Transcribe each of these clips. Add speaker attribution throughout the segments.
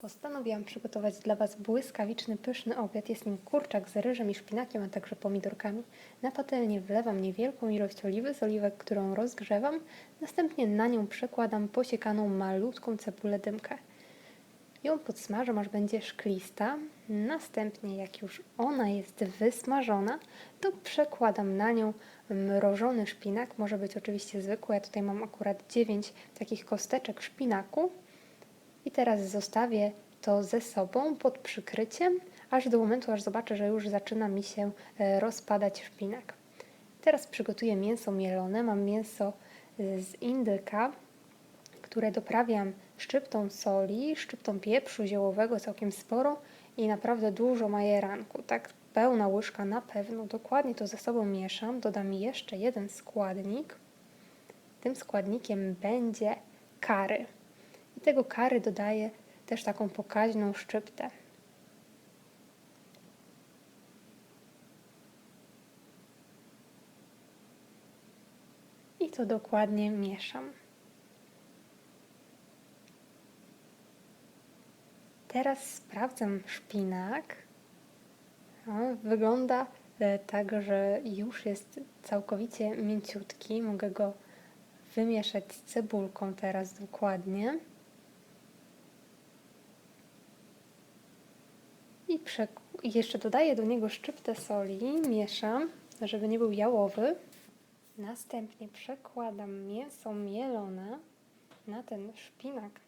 Speaker 1: Postanowiłam przygotować dla Was błyskawiczny, pyszny obiad. Jest nim kurczak z ryżem i szpinakiem, a także pomidorkami. Na patelnię wlewam niewielką ilość oliwy z oliwek, którą rozgrzewam. Następnie na nią przekładam posiekaną malutką cebulę dymkę. Ją podsmażam, aż będzie szklista. Następnie, jak już ona jest wysmażona, to przekładam na nią mrożony szpinak. Może być oczywiście zwykły. Ja tutaj mam akurat 9 takich kosteczek szpinaku. I teraz zostawię to ze sobą pod przykryciem, aż do momentu, aż zobaczę, że już zaczyna mi się e, rozpadać szpinak. Teraz przygotuję mięso mielone. Mam mięso e, z indyka, które doprawiam szczyptą soli, szczyptą pieprzu ziołowego całkiem sporo i naprawdę dużo majeranku. Tak pełna łyżka na pewno. Dokładnie to ze sobą mieszam. Dodam jeszcze jeden składnik. Tym składnikiem będzie kary. I tego kary dodaję też taką pokaźną szczyptę. I to dokładnie mieszam. Teraz sprawdzam szpinak. Wygląda e, tak, że już jest całkowicie mięciutki. Mogę go wymieszać z cebulką teraz dokładnie. I, przek- I jeszcze dodaję do niego szczyptę soli, mieszam, żeby nie był jałowy. Następnie przekładam mięso mielone na ten szpinak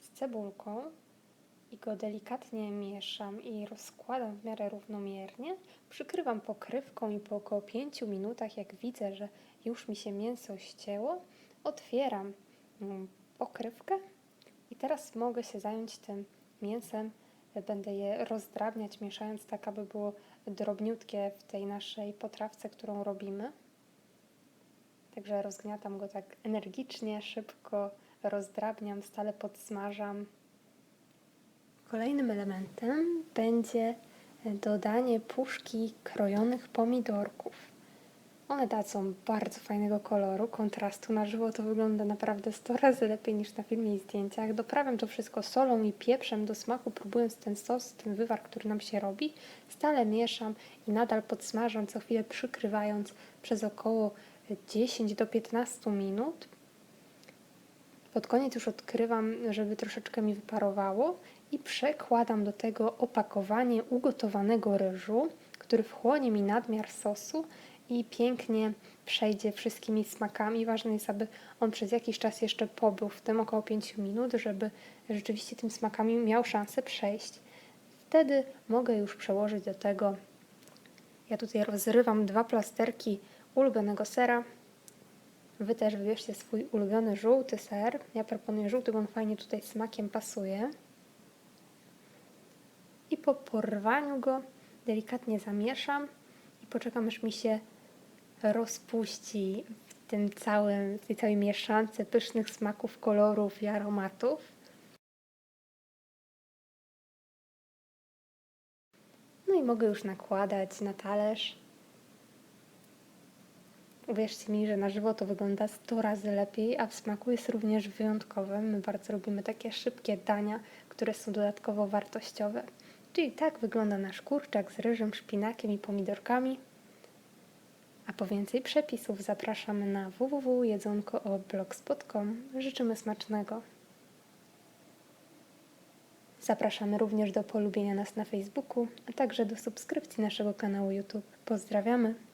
Speaker 1: z cebulką i go delikatnie mieszam i rozkładam w miarę równomiernie. Przykrywam pokrywką i po około 5 minutach, jak widzę, że już mi się mięso ścięło, otwieram mm, pokrywkę i teraz mogę się zająć tym mięsem. Będę je rozdrabniać, mieszając tak, aby było drobniutkie w tej naszej potrawce, którą robimy. Także rozgniatam go tak energicznie, szybko, rozdrabniam, stale podsmażam. Kolejnym elementem będzie dodanie puszki krojonych pomidorków. One dadzą bardzo fajnego koloru, kontrastu. Na żywo to wygląda naprawdę 100 razy lepiej niż na filmie i zdjęciach. Doprawiam to wszystko solą i pieprzem do smaku, próbując ten sos, ten wywar, który nam się robi. Stale mieszam i nadal podsmażam, co chwilę przykrywając przez około 10 do 15 minut. Pod koniec już odkrywam, żeby troszeczkę mi wyparowało i przekładam do tego opakowanie ugotowanego ryżu, który wchłonie mi nadmiar sosu i pięknie przejdzie wszystkimi smakami. Ważne jest, aby on przez jakiś czas jeszcze pobył, w tym około 5 minut, żeby rzeczywiście tym smakami miał szansę przejść. Wtedy mogę już przełożyć do tego. Ja tutaj rozrywam dwa plasterki ulubionego sera. Wy też wybierzcie swój ulubiony żółty ser. Ja proponuję żółty, bo on fajnie tutaj smakiem pasuje. I po porwaniu go delikatnie zamieszam i poczekam, aż mi się rozpuści w tym całym, w tej całej mieszance pysznych smaków, kolorów i aromatów. No i mogę już nakładać na talerz. Uwierzcie mi, że na żywo to wygląda 100 razy lepiej, a w smaku jest również wyjątkowe. My bardzo lubimy takie szybkie dania, które są dodatkowo wartościowe. Czyli tak wygląda nasz kurczak z ryżem, szpinakiem i pomidorkami. A po więcej przepisów zapraszamy na www.jedzonko.blogspot.com. Życzymy smacznego. Zapraszamy również do polubienia nas na Facebooku, a także do subskrypcji naszego kanału YouTube. Pozdrawiamy!